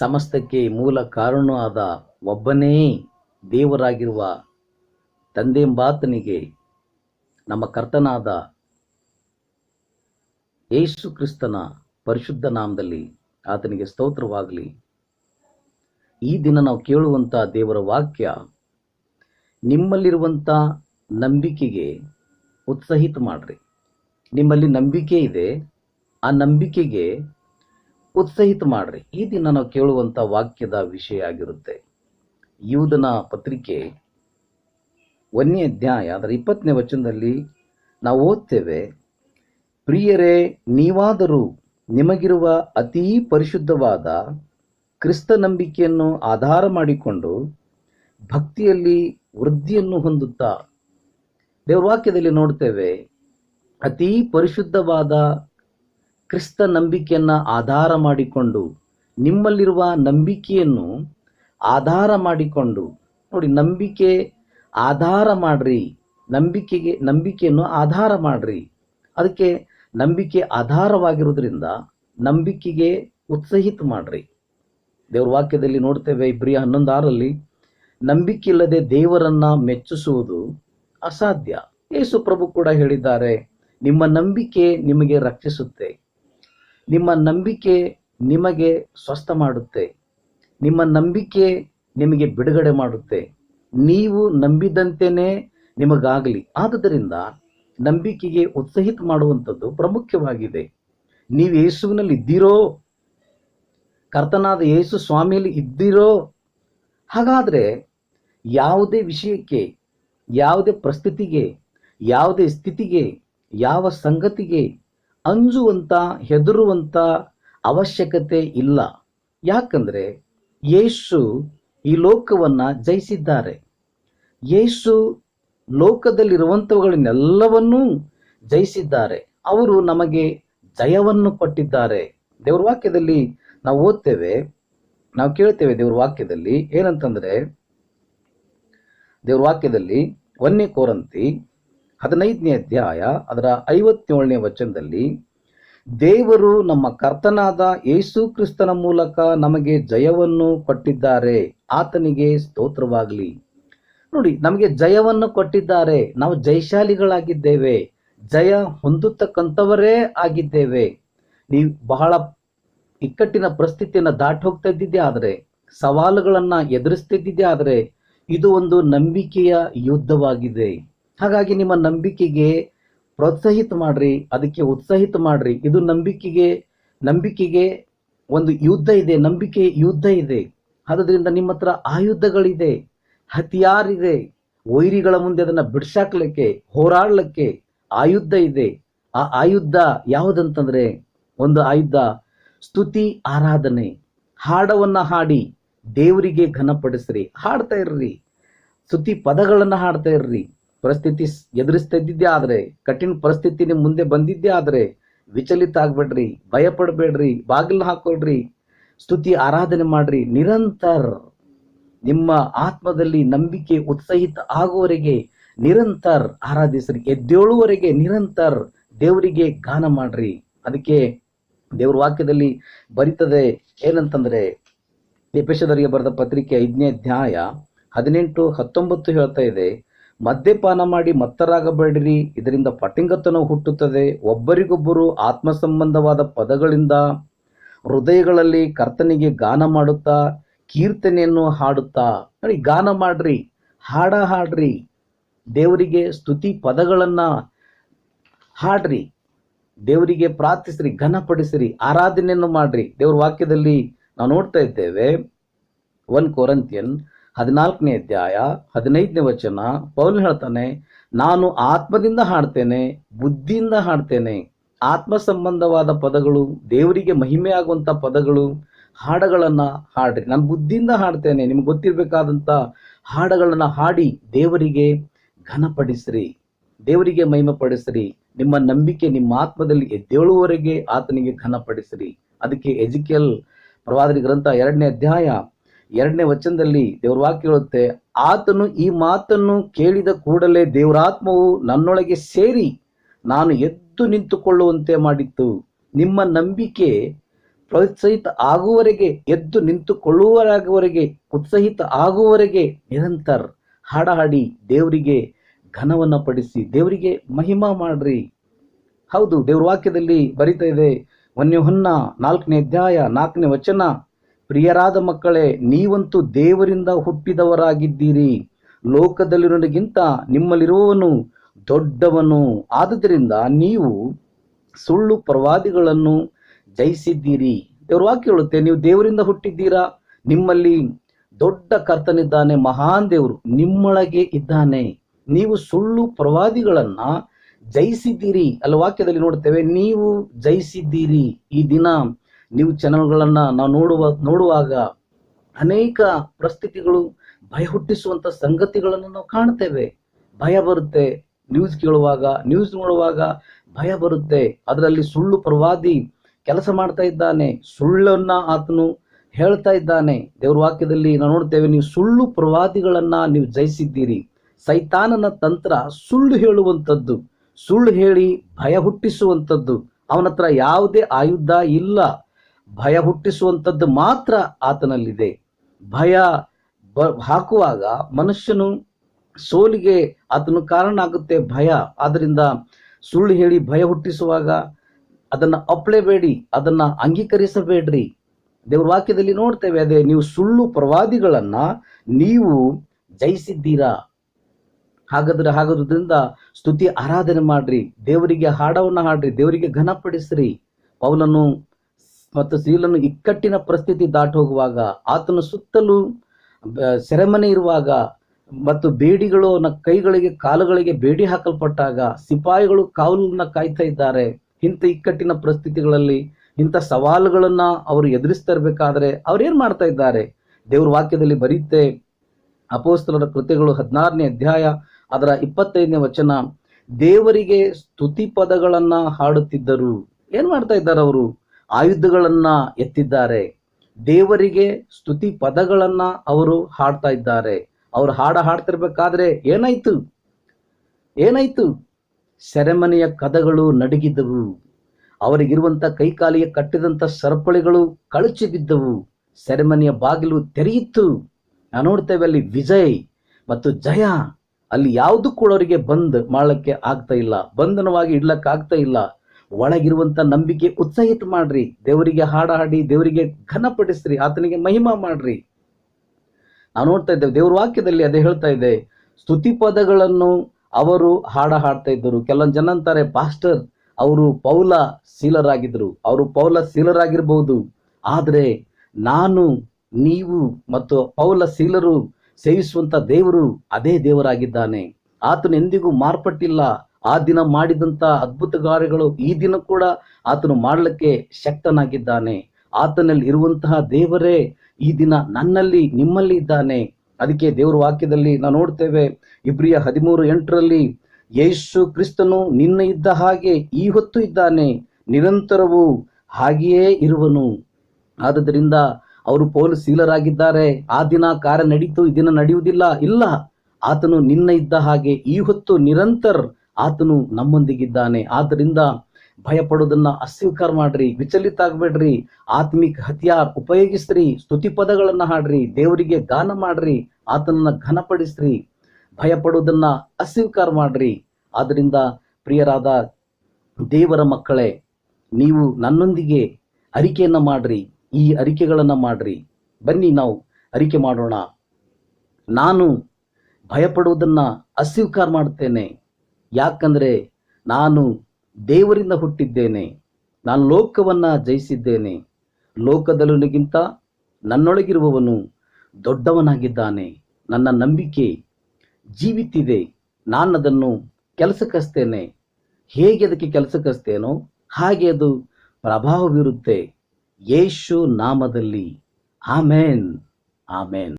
ಸಮಸ್ತಕ್ಕೆ ಮೂಲ ಕಾರಣ ಆದ ಒಬ್ಬನೇ ದೇವರಾಗಿರುವ ತಂದೆಂಬಾತನಿಗೆ ನಮ್ಮ ಕರ್ತನಾದ ಯೇಸು ಕ್ರಿಸ್ತನ ಪರಿಶುದ್ಧ ನಾಮದಲ್ಲಿ ಆತನಿಗೆ ಸ್ತೋತ್ರವಾಗಲಿ. ಈ ದಿನ ನಾವು ಕೇಳುವಂಥ ದೇವರ ವಾಕ್ಯ ನಿಮ್ಮಲ್ಲಿರುವಂಥ ನಂಬಿಕೆಗೆ ಉತ್ಸಾಹಿತ ಮಾಡ್ರಿ ನಿಮ್ಮಲ್ಲಿ ನಂಬಿಕೆ ಇದೆ, ಆ ನಂಬಿಕೆಗೆ ಉತ್ಸಾಹಿತ ಮಾಡ್ರಿ. ಈ ದಿನ ನಾವು ಕೇಳುವಂಥ ವಾಕ್ಯದ ವಿಷಯ ಆಗಿರುತ್ತೆ. ಯೂದನ ಪತ್ರಿಕೆ ಒಂದನೇ ಅಧ್ಯಾಯ, ಅದರ ಇಪ್ಪತ್ತನೇ ವಚನದಲ್ಲಿ ನಾವು ಓದ್ತೇವೆ, ಪ್ರಿಯರೇ, ನೀವಾದರೂ ನಿಮಗಿರುವ ಅತೀ ಪರಿಶುದ್ಧವಾದ ಕ್ರಿಸ್ತ ನಂಬಿಕೆಯನ್ನು ಆಧಾರ ಮಾಡಿಕೊಂಡು ಭಕ್ತಿಯಲ್ಲಿ ವೃದ್ಧಿಯನ್ನು ಹೊಂದುತ್ತಾ. ದೇವ್ರ ವಾಕ್ಯದಲ್ಲಿ ನೋಡ್ತೇವೆ, ಅತೀ ಪರಿಶುದ್ಧವಾದ ಕ್ರಿಸ್ತ ನಂಬಿಕೆಯನ್ನು ಆಧಾರ ಮಾಡಿಕೊಂಡು, ನಿಮ್ಮಲ್ಲಿರುವ ನಂಬಿಕೆಯನ್ನು ಆಧಾರ ಮಾಡಿಕೊಂಡು, ನೋಡಿ ನಂಬಿಕೆ ಆಧಾರ ಮಾಡ್ರಿ, ನಂಬಿಕೆಗೆ, ನಂಬಿಕೆಯನ್ನು ಆಧಾರ ಮಾಡ್ರಿ. ಅದಕ್ಕೆ ನಂಬಿಕೆ ಆಧಾರವಾಗಿರೋದ್ರಿಂದ ನಂಬಿಕೆಗೆ ಉತ್ಸಾಹಿತ ಮಾಡ್ರಿ. ದೇವ್ರ ವಾಕ್ಯದಲ್ಲಿ ನೋಡ್ತೇವೆ, ಇಬ್ರಿಯ ಹನ್ನೊಂದು ಆರಲ್ಲಿ ನಂಬಿಕೆ ಇಲ್ಲದೆ ದೇವರನ್ನ ಮೆಚ್ಚಿಸುವುದು ಅಸಾಧ್ಯ. ಯೇಸು ಪ್ರಭು ಕೂಡ ಹೇಳಿದ್ದಾರೆ, ನಿಮ್ಮ ನಂಬಿಕೆ ನಿಮಗೆ ರಕ್ಷಿಸುತ್ತೆ. ನಿಮ್ಮ ನಂಬಿಕೆ ನಿಮಗೆ ಸ್ವಸ್ಥ ಮಾಡುತ್ತೆ. ನಿಮ್ಮ ನಂಬಿಕೆ ನಿಮಗೆ ಬಿಡುಗಡೆ ಮಾಡುತ್ತೆ. ನೀವು ನಂಬಿದಂತೆಯೇ ನಿಮಗಾಗಲಿ. ಆದುದರಿಂದ ನಂಬಿಕೆಗೆ ಉತ್ಸಾಹಿತ ಮಾಡುವಂಥದ್ದು ಪ್ರಾಮುಖ್ಯವಾಗಿದೆ. ನೀವು ಯೇಸುವಿನಲ್ಲಿ ಇದ್ದೀರೋ, ಕರ್ತನಾದ ಯೇಸು ಸ್ವಾಮಿಯಲ್ಲಿ ಇದ್ದೀರೋ, ಹಾಗಾದರೆ ಯಾವುದೇ ವಿಷಯಕ್ಕೆ, ಯಾವುದೇ ಪ್ರಸ್ಥಿತಿಗೆ, ಯಾವುದೇ ಸ್ಥಿತಿಗೆ, ಯಾವ ಸಂಗತಿಗೆ ಅಂಜುವಂಥ ಹೆದರುವಂಥ ಅವಶ್ಯಕತೆ ಇಲ್ಲ. ಯಾಕಂದರೆ ಯೇಸು ಈ ಲೋಕವನ್ನು ಜಯಿಸಿದ್ದಾರೆ. ಯೇಸು ಲೋಕದಲ್ಲಿರುವಂಥವುಗಳನ್ನೆಲ್ಲವನ್ನೂ ಜಯಿಸಿದ್ದಾರೆ. ಅವರು ನಮಗೆ ಜಯವನ್ನು ಕೊಟ್ಟಿದ್ದಾರೆ. ದೇವ್ರ ವಾಕ್ಯದಲ್ಲಿ ನಾವು ಓದ್ತೇವೆ, ನಾವು ಕೇಳ್ತೇವೆ ದೇವ್ರ ವಾಕ್ಯದಲ್ಲಿ ಏನಂತಂದ್ರೆ, ದೇವ್ರ ವಾಕ್ಯದಲ್ಲಿ ಒಂದನೇ ಕೋರಂತಿ ಹದಿನೈದನೇ ಅಧ್ಯಾಯ, ಅದರ ಐವತ್ತೇಳನೇ ವಚನದಲ್ಲಿ, ದೇವರು ನಮ್ಮ ಕರ್ತನಾದ ಯೇಸು ಕ್ರಿಸ್ತನ ಮೂಲಕ ನಮಗೆ ಜಯವನ್ನು ಕೊಟ್ಟಿದ್ದಾರೆ, ಆತನಿಗೆ ಸ್ತೋತ್ರವಾಗಲಿ. ನೋಡಿ, ನಮಗೆ ಜಯವನ್ನು ಕೊಟ್ಟಿದ್ದಾರೆ, ನಾವು ಜಯಶಾಲಿಗಳಾಗಿದ್ದೇವೆ, ಜಯ ಹೊಂದುತ್ತಕ್ಕಂಥವರೇ ಆಗಿದ್ದೇವೆ. ನೀವು ಬಹಳ ಇಕ್ಕಟ್ಟಿನ ಪರಿಸ್ಥಿತಿಯನ್ನು ದಾಟಿ ಹೋಗ್ತಾ ಇದ್ದಿದ್ದೆ ಆದರೆ, ಸವಾಲುಗಳನ್ನು ಎದುರಿಸ್ತಿದ್ದಿದ್ದೆ ಆದರೆ, ಇದು ಒಂದು ನಂಬಿಕೆಯ ಯುದ್ಧವಾಗಿದೆ. ಹಾಗಾಗಿ ನಿಮ್ಮ ನಂಬಿಕೆಗೆ ಪ್ರೋತ್ಸಾಹಿತ ಮಾಡ್ರಿ, ಅದಕ್ಕೆ ಉತ್ಸಾಹಿತ ಮಾಡ್ರಿ. ಇದು ನಂಬಿಕೆಗೆ ನಂಬಿಕೆಗೆ ಒಂದು ಯುದ್ಧ ಇದೆ, ನಂಬಿಕೆ ಯುದ್ಧ ಇದೆ. ಆದ್ದರಿಂದ ನಿಮ್ಮ ಹತ್ರ ಆಯುಧಗಳಿದೆ, ಹತಿಯಾರಿದೆ, ವೈರಿಗಳ ಮುಂದೆ ಅದನ್ನ ಬಿಡ್ಸಾಕ್ಲಿಕ್ಕೆ, ಹೋರಾಡ್ಲಿಕ್ಕೆ ಆಯುಧ ಇದೆ. ಆ ಆಯುಧ ಯಾವುದಂತಂದ್ರೆ, ಒಂದು ಆಯುಧ, ಸ್ತುತಿ ಆರಾಧನೆ. ಹಾಡವನ್ನ ಹಾಡಿ, ದೇವರಿಗೆ ಘನಪಡಿಸ್ರಿ. ಹಾಡ್ತಾ ಇರ್ರಿ. ಸ್ತುತಿ ಪದಗಳನ್ನ ಹಾಡ್ತಾ ಇರ್ರಿ. ಪರಿಸ್ಥಿತಿ ಎದುರಿಸ್ತಿದ್ದಿದ್ದೇ ಆದ್ರೆ, ಕಠಿಣ ಪರಿಸ್ಥಿತಿ ನಿಮ್ ಮುಂದೆ ಬಂದಿದ್ದೇ ಆದರೆ, ವಿಚಲಿತ ಆಗ್ಬೇಡ್ರಿ ಭಯ ಪಡಬೇಡ್ರಿ ಬಾಗಿಲು ಹಾಕೊಳ್ರಿ, ಸ್ತುತಿ ಆರಾಧನೆ ಮಾಡ್ರಿ, ನಿರಂತರ ನಿಮ್ಮ ಆತ್ಮದಲ್ಲಿ ನಂಬಿಕೆ ಉತ್ಸಾಹಿತ ಆಗುವವರೆಗೆ ನಿರಂತರ ಆರಾಧಿಸ್ರಿ, ಎದ್ದೇಳುವವರೆಗೆ ನಿರಂತರ ದೇವರಿಗೆ ಗಾನ ಮಾಡ್ರಿ. ಅದಕ್ಕೆ ದೇವ್ರ ವಾಕ್ಯದಲ್ಲಿ ಬರೀತದೆ ಏನಂತಂದ್ರೆ ಲಿಪೇಶದವರಿಗೆ ಬರೆದ ಪತ್ರಿಕೆ ಐದನೇ ಅಧ್ಯಾಯ ಹದಿನೆಂಟು ಹತ್ತೊಂಬತ್ತು ಹೇಳ್ತಾ ಇದೆ ಮದ್ಯಪಾನ ಮಾಡಿ ಮತ್ತರಾಗಬೇಡಿರಿ. ಇದರಿಂದ ಪಟಿಂಗತನ ಹುಟ್ಟುತ್ತದೆ. ಒಬ್ಬರಿಗೊಬ್ಬರು ಆತ್ಮ ಸಂಬಂಧವಾದ ಪದಗಳಿಂದ ಹೃದಯಗಳಲ್ಲಿ ಕರ್ತನಿಗೆ ಗಾನ ಮಾಡುತ್ತಾ, ಕೀರ್ತನೆಯನ್ನು ಹಾಡುತ್ತಾ. ನೋಡಿ, ಗಾನ ಮಾಡ್ರಿ, ಹಾಡ ಹಾಡ್ರಿ. ದೇವರಿಗೆ ಸ್ತುತಿ ಪದಗಳನ್ನ ಹಾಡ್ರಿ. ದೇವರಿಗೆ ಪ್ರಾರ್ಥಿಸ್ರಿ, ಘನಪಡಿಸ್ರಿ, ಆರಾಧನೆಯನ್ನು ಮಾಡ್ರಿ. ದೇವ್ರ ವಾಕ್ಯದಲ್ಲಿ ನಾವು ನೋಡ್ತಾ ಇದ್ದೇವೆ ಒನ್ ಕೊರಂತಿಯನ್ ಹದಿನಾಲ್ಕನೇ ಅಧ್ಯಾಯ, ಹದಿನೈದನೇ ವಚನ, ಪೌಲ್ ಹೇಳ್ತಾನೆ, ನಾನು ಆತ್ಮದಿಂದ ಹಾಡ್ತೇನೆ, ಬುದ್ಧಿಯಿಂದ ಹಾಡ್ತೇನೆ. ಆತ್ಮ ಸಂಬಂಧವಾದ ಪದಗಳು, ದೇವರಿಗೆ ಮಹಿಮೆ ಆಗುವಂತ ಪದಗಳು, ಹಾಡಗಳನ್ನ ಹಾಡ್ರಿ. ನಾನು ಬುದ್ಧಿಯಿಂದ ಹಾಡ್ತೇನೆ. ನಿಮ್ಗೆ ಗೊತ್ತಿರ್ಬೇಕಾದಂತ ಹಾಡಗಳನ್ನ ಹಾಡಿ ದೇವರಿಗೆ ಘನಪಡಿಸ್ರಿ. ದೇವರಿಗೆ ಮಹಿಮೆ ಪಡಿಸ್ರಿ ನಿಮ್ಮ ನಂಬಿಕೆ ನಿಮ್ಮ ಆತ್ಮದಲ್ಲಿ ಎದ್ದೇಳುವವರೆಗೆ ಆತನಿಗೆ ಘನಪಡಿಸ್ರಿ. ಅದಕ್ಕೆ ಎಜಿಕಲ್ ಪ್ರವಾದರಿ ಗ್ರಂಥ ಎರಡನೇ ಅಧ್ಯಾಯ ಎರಡನೇ ವಚನದಲ್ಲಿ ದೇವ್ರ ವಾಕ್ಯ ಹೇಳುತ್ತೆ, ಆತನು ಈ ಮಾತನ್ನು ಕೇಳಿದ ಕೂಡಲೇ ದೇವರಾತ್ಮವು ನನ್ನೊಳಗೆ ಸೇರಿ ನಾನು ಎದ್ದು ನಿಂತುಕೊಳ್ಳುವಂತೆ ಮಾಡಿತ್ತು. ನಿಮ್ಮ ನಂಬಿಕೆ ಪ್ರೋತ್ಸಾಹಿತ ಆಗುವವರೆಗೆ, ಎದ್ದು ನಿಂತುಕೊಳ್ಳುವವರೆಗೆ ಉತ್ಸಾಹಿತ ಆಗುವವರೆಗೆ ನಿರಂತರ ಹಾಡ ಹಾಡಿ ದೇವರಿಗೆ ಘನವನ್ನು ಪಡಿಸಿ, ದೇವರಿಗೆ ಮಹಿಮಾ ಮಾಡ್ರಿ. ಹೌದು, ದೇವ್ರ ವಾಕ್ಯದಲ್ಲಿ ಬರಿತಾ ಇದೆ ಹೊನ್ನ ನಾಲ್ಕನೇ ಅಧ್ಯಾಯ ನಾಲ್ಕನೇ ವಚನ. ಪ್ರಿಯರಾದ ಮಕ್ಕಳೇ, ನೀವಂತೂ ದೇವರಿಂದ ಹುಟ್ಟಿದವರಾಗಿದ್ದೀರಿ. ಲೋಕದಲ್ಲಿರೋನಿಗಿಂತ ನಿಮ್ಮಲ್ಲಿರುವವನು ದೊಡ್ಡವನು. ಆದುದರಿಂದ ನೀವು ಸುಳ್ಳು ಪ್ರವಾದಿಗಳನ್ನು ಜಯಿಸಿದ್ದೀರಿ. ದೇವ್ರ ವಾಕ್ಯ ಹೇಳುತ್ತೆ, ನೀವು ದೇವರಿಂದ ಹುಟ್ಟಿದ್ದೀರಾ? ನಿಮ್ಮಲ್ಲಿ ದೊಡ್ಡ ಕರ್ತನಿದ್ದಾನೆ, ಮಹಾನ್ ದೇವರು ನಿಮ್ಮೊಳಗೆ ಇದ್ದಾನೆ. ನೀವು ಸುಳ್ಳು ಪ್ರವಾದಿಗಳನ್ನ ಜಯಿಸಿದ್ದೀರಿ. ಅಲ್ಲ, ವಾಕ್ಯದಲ್ಲಿ ನೋಡ್ತೇವೆ, ನೀವು ಜಯಿಸಿದ್ದೀರಿ. ಈ ದಿನ ನೀವು ಚಾನೆಲ್ಗಳನ್ನು ನಾವು ನೋಡುವ, ನೋಡುವಾಗ ಅನೇಕ ಪರಿಸ್ಥಿತಿಗಳು ಭಯ ಹುಟ್ಟಿಸುವಂಥ ಸಂಗತಿಗಳನ್ನು ನಾವು ಕಾಣ್ತೇವೆ. ಭಯ ಬರುತ್ತೆ. ನ್ಯೂಸ್ ಕೇಳುವಾಗ ನ್ಯೂಸ್ ನೋಡುವಾಗ ಭಯ ಬರುತ್ತೆ. ಅದರಲ್ಲಿ ಸುಳ್ಳು ಪ್ರವಾದಿ ಕೆಲಸ ಮಾಡ್ತಾ ಇದ್ದಾನೆ. ಸುಳ್ಳನ್ನ ಆತನು ಹೇಳ್ತಾ ಇದ್ದಾನೆ. ದೇವ್ರ ವಾಕ್ಯದಲ್ಲಿ ನಾವು ನೋಡ್ತೇವೆ, ನೀವು ಸುಳ್ಳು ಪ್ರವಾದಿಗಳನ್ನ ನೀವು ಜಯಿಸಿದ್ದೀರಿ. ಸೈತಾನನ ತಂತ್ರ ಸುಳ್ಳು ಹೇಳುವಂಥದ್ದು. ಸುಳ್ಳು ಹೇಳಿ ಭಯ ಹುಟ್ಟಿಸುವಂಥದ್ದು ಅವನ ಹತ್ರ ಯಾವುದೇ ಆಯುಧ ಇಲ್ಲ. ಭಯ ಹುಟ್ಟಿಸುವಂಥದ್ದು ಮಾತ್ರ ಆತನಲ್ಲಿದೆ. ಭಯ ಬ, ಹಾಕುವಾಗ ಮನುಷ್ಯನು ಸೋಲಿಗೆ ಆತನು ಕಾರಣ ಆಗುತ್ತೆ ಭಯ. ಆದ್ದರಿಂದ ಸುಳ್ಳು ಹೇಳಿ ಭಯ ಹುಟ್ಟಿಸುವಾಗ ಅದನ್ನ ಅಪ್ಲೇಬೇಡಿ ಅದನ್ನ ಅಂಗೀಕರಿಸಬೇಡ್ರಿ. ದೇವ್ರ ವಾಕ್ಯದಲ್ಲಿ ನೋಡ್ತೇವೆ, ಅದೇ ನೀವು ಸುಳ್ಳು ಪ್ರವಾದಿಗಳನ್ನು ನೀವು ಜಯಿಸಿದ್ದೀರಾ? ಹಾಗಾದ್ರೆ ಹಾಗಾದ್ರಿಂದ ಸ್ತುತಿ ಆರಾಧನೆ ಮಾಡ್ರಿ, ದೇವರಿಗೆ ಹಾಡವನ್ನ ಹಾಡ್ರಿ, ದೇವರಿಗೆ ಘನಪಡಿಸ್ರಿ. ಪೌಲನು ಮತ್ತು ಸೀಲನ್ನು ಇಕ್ಕಟ್ಟಿನ ಪರಿಸ್ಥಿತಿ ದಾಟಿ ಹೋಗುವಾಗ ಆತನ ಸುತ್ತಲೂ ಸೆರೆಮನೆ ಇರುವಾಗ ಮತ್ತು ಬೇಡಿಗಳು ಅವನ ಕೈಗಳಿಗೆ, ಕಾಲುಗಳಿಗೆ ಬೇಡಿ ಹಾಕಲ್ಪಟ್ಟಾಗ ಸಿಪಾಯಿಗಳು ಕಾವಲನ್ನ ಕಾಯ್ತಾ ಇದ್ದಾರೆ. ಇಂಥ ಇಕ್ಕಟ್ಟಿನ ಪರಿಸ್ಥಿತಿಗಳಲ್ಲಿ, ಇಂಥ ಸವಾಲುಗಳನ್ನ ಅವರು ಎದುರಿಸ್ತಾ ಇರ್ಬೇಕಾದ್ರೆ ಅವ್ರೇನ್ ಮಾಡ್ತಾ ಇದ್ದಾರೆ? ದೇವ್ರ ವಾಕ್ಯದಲ್ಲಿ ಬರೀತೆ, ಅಪೋಸ್ತಲರ ಕೃತ್ಯಗಳು ಹದಿನಾರನೇ ಅಧ್ಯಾಯ, ಅದರ ಇಪ್ಪತ್ತೈದನೇ ವಚನ, ದೇವರಿಗೆ ಸ್ತುತಿ ಪದಗಳನ್ನ ಹಾಡುತ್ತಿದ್ದರು. ಏನ್ ಮಾಡ್ತಾ ಇದ್ದಾರೆ ಅವರು? ಆಯುಧಗಳನ್ನ ಎತ್ತಿದ್ದಾರೆ. ದೇವರಿಗೆ ಸ್ತುತಿ ಪದಗಳನ್ನ ಅವರು ಹಾಡ್ತಾ ಇದ್ದಾರೆ. ಅವರು ಹಾಡ ಹಾಡ್ತಿರ್ಬೇಕಾದ್ರೆ ಏನಾಯ್ತು? ಏನಾಯ್ತು? ಸೆರೆಮನೆಯ ಕದಗಳು ನಡುಗಿದ್ದವು ಅವರಿಗಿರುವಂತ ಕೈಕಾಲಿಗೆ ಕಟ್ಟಿದಂತ ಸರಪಳಿಗಳು ಕಳಚಿ ಬಿದ್ದವು. ಸೆರೆಮನೆಯ ಬಾಗಿಲು ತೆರೆಯಿತು ನಾವು ನೋಡ್ತೇವೆ ಅಲ್ಲಿ ವಿಜಯ್ ಮತ್ತು ಜಯ. ಅಲ್ಲಿ ಯಾವುದು ಕೂಡ ಅವರಿಗೆ ಬಂದ್ ಮಾಡಲಿಕ್ಕೆ ಆಗ್ತಾ ಇಲ್ಲ. ಬಂಧನವಾಗಿ ಇಡ್ಲಕ್ಕೆ ಆಗ್ತಾ ಇಲ್ಲ. ಒಳಗಿರುವಂತ ನಂಬಿಕೆ ಉತ್ಸಾಹಿತ ಮಾಡ್ರಿ. ದೇವರಿಗೆ ಹಾಡಾಡಿ ದೇವರಿಗೆ ಘನಪಡಿಸ್ರಿ, ಆತನಿಗೆ ಮಹಿಮಾ ಮಾಡ್ರಿ. ನಾವು ನೋಡ್ತಾ ಇದ್ದೇವೆ ದೇವ್ರ ವಾಕ್ಯದಲ್ಲಿ ಅದೇ ಹೇಳ್ತಾ ಇದೆ ಸ್ತುತಿ ಪದಗಳನ್ನು ಅವರು ಹಾಡ ಹಾಡ್ತಾ ಇದ್ದರು. ಕೆಲವೊಂದು ಜನ ಅಂತಾರೆ, ಪಾಸ್ಟರ್, ಅವರು ಪೌಲ ಸೀಲರಾಗಿದ್ರು. ಅವರು ಪೌಲ ಶೀಲರಾಗಿರ್ಬಹುದು ಆದರೆ ನಾನು, ನೀವು ಮತ್ತು ಪೌಲ ಸೀಲರು ಸೇವಿಸುವಂತ ದೇವರು ಅದೇ ದೇವರಾಗಿದ್ದಾನೆ. ಆತನು ಎಂದಿಗೂ ಮಾರ್ಪಟ್ಟಿಲ್ಲ. ಆ ದಿನ ಮಾಡಿದಂತ ಅದ್ಭುತ ಕಾರ್ಯಗಳು ಈ ದಿನ ಕೂಡ ಆತನು ಮಾಡಲಿಕ್ಕೆ ಶಕ್ತನಾಗಿದ್ದಾನೆ. ಆತನಲ್ಲಿ ಇರುವಂತಹ ದೇವರೇ ಈ ದಿನ ನನ್ನಲ್ಲಿ, ನಿಮ್ಮಲ್ಲಿ ಇದ್ದಾನೆ. ಅದಕ್ಕೆ ದೇವರ ವಾಕ್ಯದಲ್ಲಿ ನಾವು ನೋಡ್ತೇವೆ, ಇಬ್ರಿಯ ಹದಿಮೂರು ಎಂಟರಲ್ಲಿ ಯೇಸು ಕ್ರಿಸ್ತನು ನಿನ್ನ ಇದ್ದ ಹಾಗೆ ಈ ಹೊತ್ತು ಇದ್ದಾನೆ, ನಿರಂತರವೂ ಹಾಗೆಯೇ ಇರುವನು. ಆದ್ದರಿಂದ ಅವರು ಪೌಲ್ ಸೀಲರಾಗಿದ್ದಾರೆ, ಆ ದಿನ ಕಾರ್ಯ ನಡೀತು, ಈ ದಿನ ನಡೆಯುವುದಿಲ್ಲ, ಇಲ್ಲ. ಆತನು ನಿನ್ನ ಇದ್ದ ಹಾಗೆ ಈ ಹೊತ್ತು ನಿರಂತರ ಆತನು ನಮ್ಮೊಂದಿಗಿದ್ದಾನೆ. ಆದ್ದರಿಂದ ಭಯಪಡೋದನ್ನ ಅಸ್ವೀಕಾರ ಮಾಡ್ರಿ, ವಿಚಲಿತ ಆಗ್ಬೇಡ್ರಿ. ಆತ್ಮಿಕ ಹತ್ಯಾರ್, ಉಪಯೋಗಿಸ್ರಿ. ಸ್ತುತಿ ಪದಗಳನ್ನ ಹಾಡ್ರಿ. ದೇವರಿಗೆ ಗಾನ ಮಾಡ್ರಿ. ಆತನನ್ನ ಘನಪಡಿಸ್ರಿ. ಭಯ ಪಡೋದನ್ನ ಅಸ್ವೀಕಾರ ಮಾಡ್ರಿ. ಆದ್ರಿಂದ ಪ್ರಿಯರಾದ ದೇವರ ಮಕ್ಕಳೇ, ನೀವು ನನ್ನೊಂದಿಗೆ ಅರಿಕೆಯನ್ನ ಮಾಡ್ರಿ. ಈ ಅರಿಕೆಗಳನ್ನ ಮಾಡ್ರಿ. ಬನ್ನಿ ನಾವು ಅರಿಕೆ ಮಾಡೋಣ. ನಾನು ಭಯಪಡುವುದನ್ನ ಅಸ್ವೀಕಾರ ಮಾಡುತ್ತೇನೆ. ಯಾಕಂದ್ರೆ ನಾನು ದೇವರಿಂದ ಹುಟ್ಟಿದ್ದೇನೆ, ನಾನು ಲೋಕವನ್ನು ಜಯಿಸಿದ್ದೇನೆ. ಲೋಕದಲ್ಲಿಗಿಂತ ನನ್ನೊಳಗಿರುವವನು ದೊಡ್ಡವನಾಗಿದ್ದಾನೆ. ನನ್ನ ನಂಬಿಕೆ ಜೀವಿತಿದೆ. ನಾನು ಅದನ್ನು ಕೆಲಸಕ್ಕಸ್ತೇನೆ. ಹೇಗೆ ಅದಕ್ಕೆ ಕೆಲಸಕ್ಕಸ್ತೇನೋ ಹಾಗೆ ಅದು ಪ್ರಭಾವ ಬೀರುತ್ತೆ ಯೇಸು ನಾಮದಲ್ಲಿ. ಆಮೇನ್. ಆಮೇನ್.